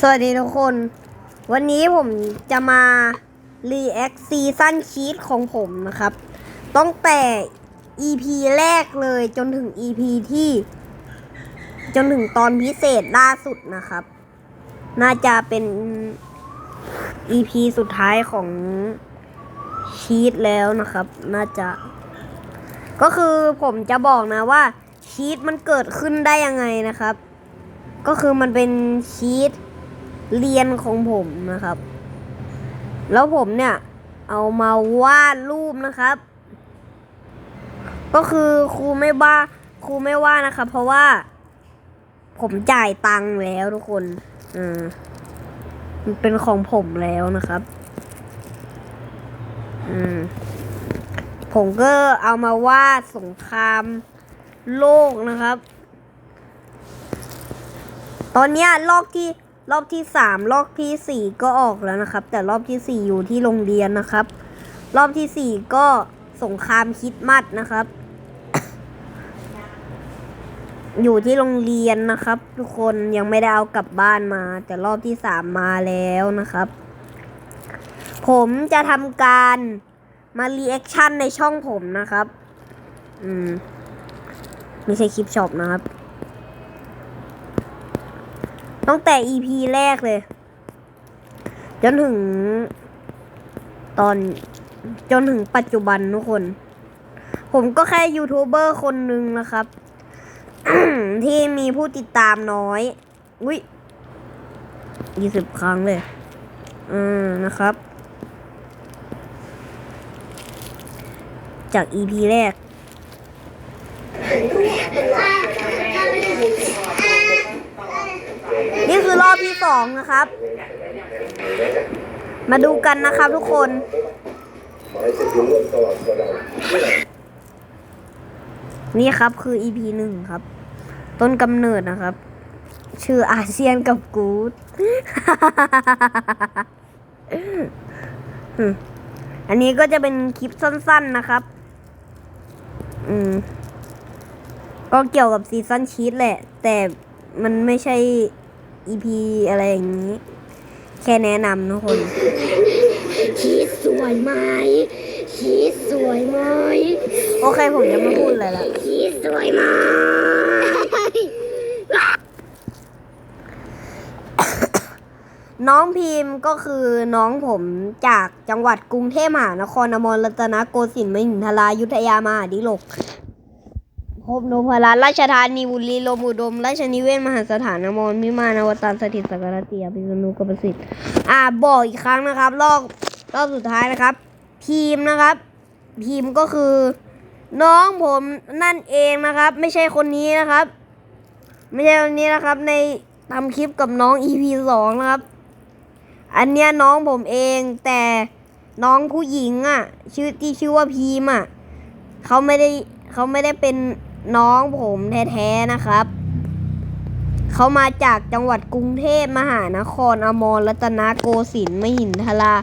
สวัสดีทุกคน วันนี้ผมจะมา react ซีซั่นชีตของผมนะครับตั้งแต่ EP แรกเลยจนถึง EP ที่ จนถึงตอนพิเศษล่าสุดนะครับ น่าจะเป็น EP สุดท้ายของชีตแล้วนะครับ น่าจะ ก็คือผมจะบอกนะว่าชีตมันเกิดขึ้นได้ยังไงนะครับ ก็คือมันเป็นชีต เรียนของผมนะครับ แล้วผมเนี่ยเอามาวาดรูปนะครับ ก็คือครูไม่ว่าครูไม่ว่านะครับ เพราะว่า ผมจ่ายตังค์แล้วทุกคนอ่ามันเป็นของผมแล้วนะครับ อืมผมก็เอามาวาดสงครามโลกนะครับ ตอนเนี้ยรอบที่ รอบที่สามรอบที่สี่ก็ออกแล้วนะครับ แต่รอบที่สี่อยู่ที่โรงเรียนนะครับ รอบที่สี่ก็สงครามคิดมัดนะครับ อยู่ที่โรงเรียนนะครับ ทุกคนยังไม่ได้เอากลับบ้านมา แต่รอบที่สามมาแล้วนะครับ ผมจะทำการมารีแอคชั่นในช่องผมนะครับ อืม ไม่ใช่คลิปช็อปนะครับ ตั้งแต่ EP แรกเลย จนถึง ตอนจนถึงปัจจุบันทุกคน ผมก็แค่ยูทูบเบอร์คนหนึ่งนะครับ ที่มีผู้ติดตามน้อยอุ้ยยี่สิบครั้งเลย อืมนะครับ จาก EP แรก นี่คือรอบที่ สองนะครับ มาดูกันนะครับทุกคนนี่ครับคือ EP หนึ่งครับ ต้นกำเนิดนะครับ ชื่ออาเซียนกับกูดอันนี้ก็จะเป็นคลิปสั้น ๆนะครับ อืม ก็เกี่ยวกับซีซันชีตแหละ แต่มันไม่ใช่ EP อะไรอย่างนี้ แค่แนะนำทุกคนชีสสวยไหมชีสสวยไหมโอเคผมจะไม่พูดอะไรละชีสสวยไหมน้องพิมพ์ก็คือน้องผมจากจังหวัดกรุงเทพมหานครอมรรัตนโกสินทร์มหินทรายุทธยามหาดิลก พบนพรัตน์ราชธานีบุรีลมอุดม ราชนิเวศมหาสถานอมรมิมานอวตารสถิตสักรเตียพิษณุกประสิทธิ์อ่าบอกอีกครั้งนะครับ รอบรอบสุดท้ายนะครับ ทีมนะครับ ทีมก็คือ น้องผมนั่นเองนะครับ ไม่ใช่คนนี้นะครับ ไม่ใช่คนนี้นะครับ ในทำคลิปกับน้อง EP สองนะครับ อันเนี้ยน้องผมเองแต่น้องผู้หญิงอะชื่อที่ชื่อว่าพีมอะเขาไม่ได้เขาไม่ได้เป็น น้องผมแท้ๆนะครับ เขามาจากจังหวัดกรุงเทพมหานครอมรรัตนโกสินทร์มหินทรา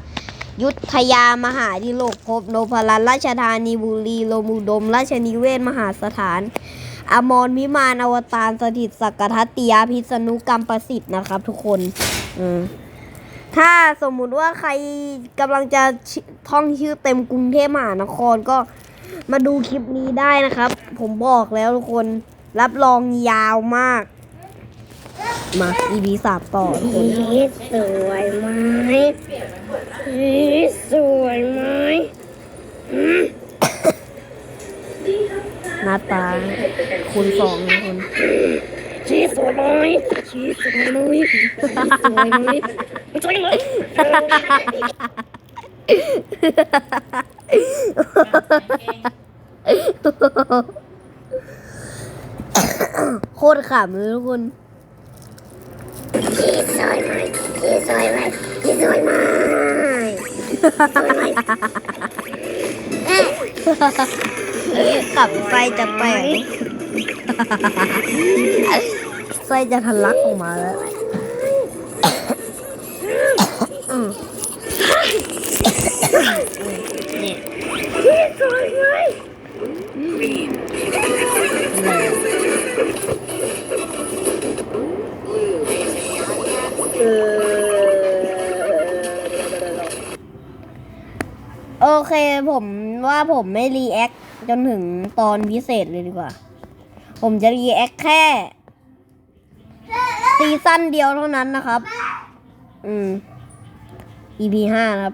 ยุทธยามหาดิโลกภพโนพลันราชธานีบุรีโลมุดม ราชนิเวศมหาสถาน อมรมิมานอวตารสถิตสักกทัตติยาพิษณุกรรมประสิทธิ์นะครับ ทุกคนอืมถ้าสมมุติว่าใครกำลังจะท่องชื่อเต็มกรุงเทพมหานครก็ มาดูคลิปนี้ได้นะครับ ผมบอกแล้วทุกคนรับรองยาวมาก มา EP สามต่อทุกคนชีสสวยไหมชีสสวยไหมหน้าตาคูณสองนะทุกคนชีสสวยไหมชีสสวยไหมชีสสวยไหมสวยไหม โคตรขำเลยทุกคนชีสสวยไหมชีสสวยไหมชีสสวยไหมสวยไหมขับไฟจะแตกไฟจะทะลักออกมาแล้ว โอเคผมว่าผมไม่รีแอคจนถึงตอนพิเศษเลยดีกว่า ผมจะรีแอคแค่ซีซั่นเดียวเท่านั้นนะครับ อืม EP ห้าครับ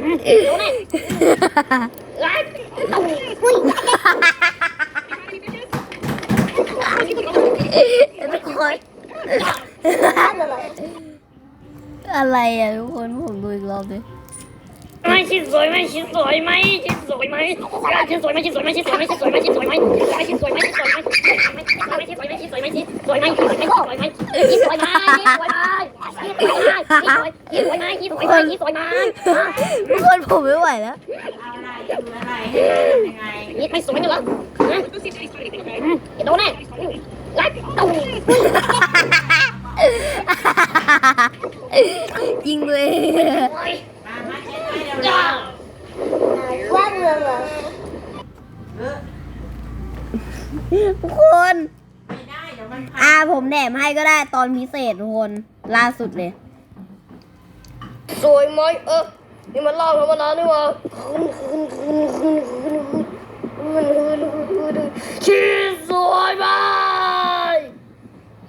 ทุกคนอะไรอะทุกคนผมดูอีกรอบดิไม่ชิดสวยไม่ชิดสวยไหมชิดสวยไหมชิดสวยไหมชิดสวยไหมชิดสวยไหมชิดสวยไหมชิดสวยไหมชิดสวยไหมชิดสวยไหมชิดสวยไหมชิดสวยไหมชิดสวยไหมชิดสวยไหมชิดสชิดสวยไหมชิดสวยไมชิสวยไหม ยี่สวยมายี่สวยมายี่สวยมายี่สวยมาทุกคนผมไม่ไหวแล้วยี่ไม่สวยเหรอฮะโดนแน่รักตูยิงเลยว่าเมืองเหรอทุกคนอ่าผมแหนมให้ก็ได้ตอนพิเศษทุกคนล่าสุดเลย สวยไหมเออนี่มันเล่าธรรมดานี่หว่าคืนคืนคืนคืนคืนคืนมันคืนคืนชีสวยไหม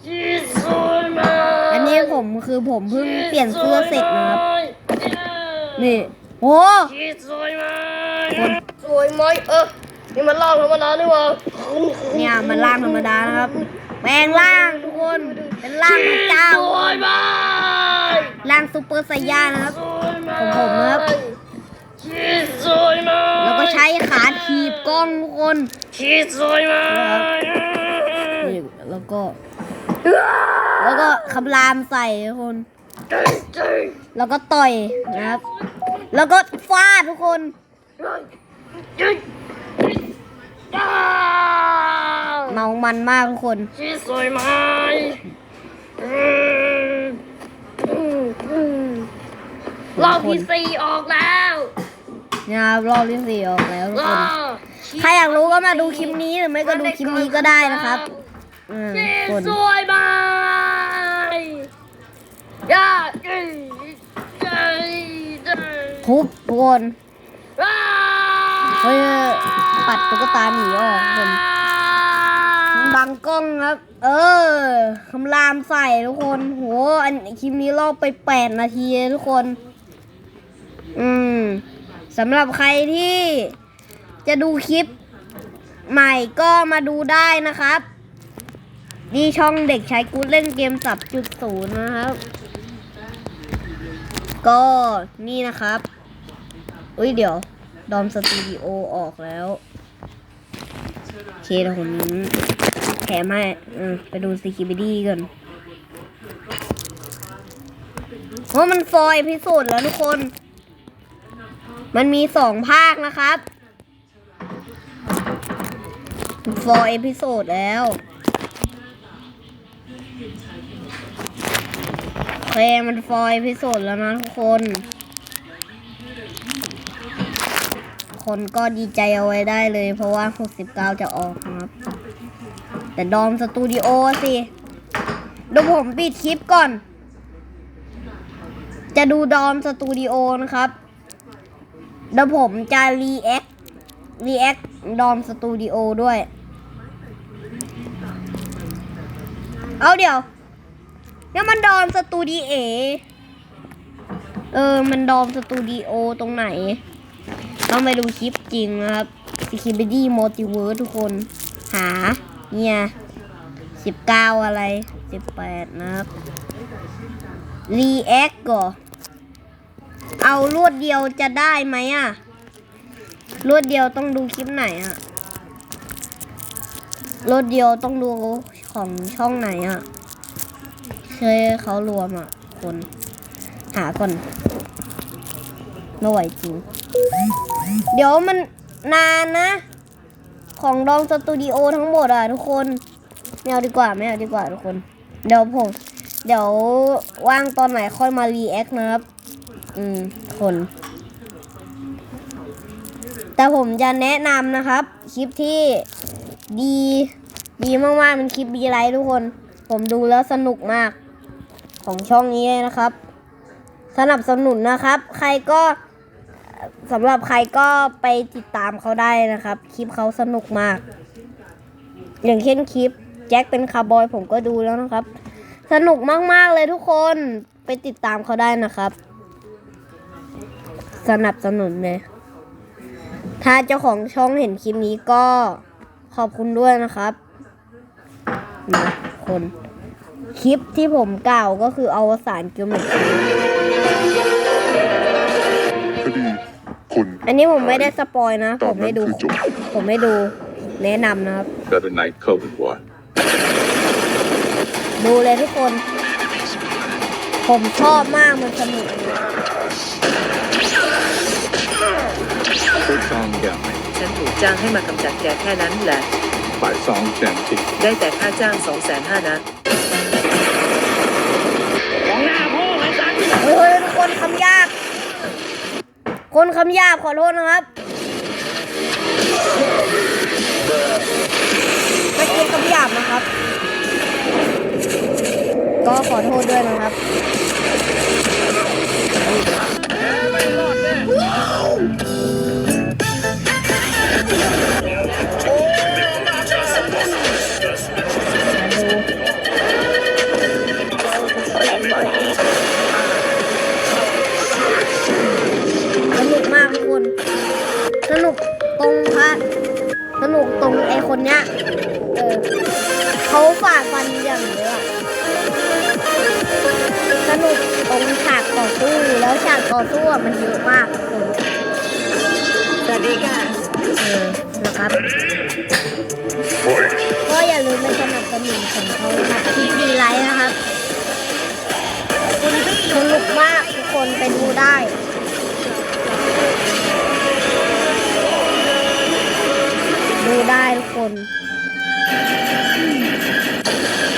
ชีสวยไหมอันนี้ผมคือผมเพิ่งเปลี่ยนเสื้อเสร็จนะครับ นี่โอ้ชีสวยไหมสวยไหมเออนี่มันเล่าธรรมดานี่หว่าคืนคืนเนี่ยมันร่างธรรมดานะครับ แปลงร่างทุกคน เป็นร่างพระเจ้าสวยไหมร่างซูเปอร์ไซย่านะครับสวยไหมของผมนะครับชีสวยไหมแล้วก็ใช้ขาถีบกล้องทุกคนชีสวยไหมนี่แล้วก็ แล้วก็คำรามใส่ทุกคน แล้วก็ต่อยนะครับ แล้วก็ฟาดทุกคนเมามันมากทุกคนชีสวยไหม รอบที่สี่ออกแล้วเนี่ยครับรอบที่สี่ออกแล้วทุกรคอนใครอยากรู้ก็มาดูคลิปนี้หรือไม่ก็ดูคลิปนี้ก็ได้นะครับอืมชีคนสวยไหมย่าเอ้ยเอ้ยเอ้ยทุบทุกคนอ้า เฮ้ยปัดตุ๊กตาหนีออกคน บังกล้องครับ เออคำรามใส่ทุกคน โห อันคลิปนี้รอบไปแปดนาทีทุกคน อืมสำหรับใครที่จะดูคลิปใหม่ก็มาดูได้นะครับ นี่ช่องเด็กใชายกูดเล่นเกมสับจุดศูนย์นะครับ ก็นี่นะครับ อุ้ยเดี๋ยว ดอมสตูดิโอออกแล้ว โอเคเดี๋ยวผม ถมให้ไปดูซีคิบิดี้กันเพราะมันฟอยพิสูจน์แล้วทุกคน มันมีสองภาคนะครับ ฟอยเอพิโซดแล้วโอเคมันฟอยเอพิโซดแล้วนะทุกคน คนก็ดีใจเอาไว้ได้เลย เพราะว่า 69 จะออกครับ แต่ดอมสตูดิโอสิเดี๋ยวผมปิดคลิปก่อน จะดูดอมสตูดิโอนะครับเดี๋ยวผมจะรีแอครีแอคดอมสตูดิโอด้วย เอาเดี๋ยวนี่มันดอมสตูดิเอ เออ มันดอมสตูดิโอตรงไหน ต้องไปดูคลิปจริงนะครับ s k i b i d y Multiverse ทุกคน หา เนี่ยสิบเก้าอะไรสิบแปดนะครับ React ก่อเอารวดเดียวจะได้ไหมอะรวดเดียวต้องดูคลิปไหนอะรวดเดียวต้องดูของช่องไหนอะเคยเขารวมอะ คน หาก่อนไม่ไหวจริง เดี๋ยวมันนานนะ ของดองสตูดิโอทั้งหมดอะทุกคนไม่เอาดีกว่าไม่เอาดีกว่าทุกคน เดี๋ยวผม เดี๋ยวว่างตอนไหนค่อยมารีแอคนะครับ อืมคน แต่ผมจะแนะนำนะครับ คลิปที่ดี ดีมากๆเป็นคลิปบีไลท์ทุกคน ผมดูแล้วสนุกมาก ของช่องนี้นะครับ สนับสนุนนะครับ ใครก็ สำหรับใครก็ไปติดตามเขาได้นะครับ คลิปเขาสนุกมาก อย่างเช่นคลิปแจ็คเป็นคาร์บอยผมก็ดูแล้วนะครับ สนุกมากๆเลยทุกคนไปติดตามเขาได้นะครับ สนับสนุนเลยถ้าเจ้าของช่องเห็นคลิปนี้ก็ขอบคุณด้วยนะครับนะคน คลิปที่ผมกล่าวก็คืออวสานกิวเม อันนี้ผมไม่ได้สปอยนะตผอนมนั้ไม่นดูคือจบผมไม่ดู แนะนำนะครับ Better night COVID boy. ดูเลยทุกคน ผมชอบมากมันสนุก First song down. ฉันถูกจ้างให้มากำจัดแกแค่นั้นแหละ By song down. ได้แต่ค่าจ้างสองแสนห้านะำหยาบขอโทษนะครับไม่ใช่คำหยาบนะครับ ก็ขอโทษด้วยนะครับ นะครับ ก็อย่าลืมไปสนับสนุนของเขาครับที่ดีไลท์นะครับสนุกมากทุกคนไปดูได้ดูได้ทุกคน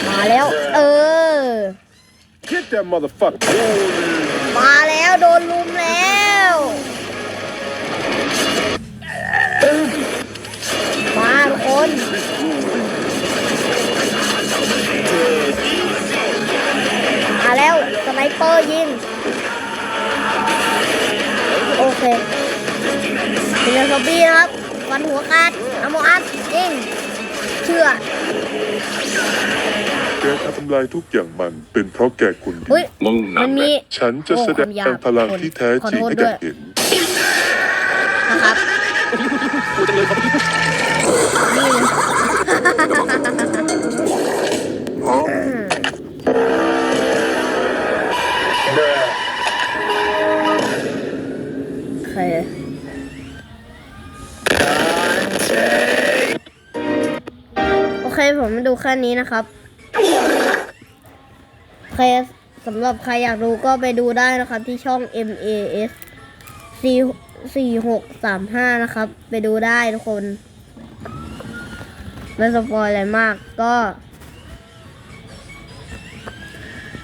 มาแล้ว เออ Get that motherfucker มาแล้วโดนลุม ทำลายทุกอย่างมันเป็นเพราะแกคนเดีอุ้ยยวมันมีฉันจะแสดงพลังที่แท้จริงให้แกเห็น นะครับนี่เลยโอเคโอเค ผมมาดูแค่นี้นะครับ โอเคสำหรับใครอยากดูก็ไปดูได้นะครับ ที่ช่อง MAS สี่หกสามห้านะครับ ไปดูได้ทุกคนไม่สปอยอะไรมากก็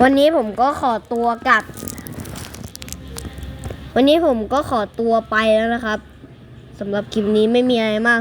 วันนี้ผมก็ขอตัวกลับ วันนี้ผมก็ขอตัวไปแล้วนะครับสำหรับคลิปนี้ไม่มีอะไรมาก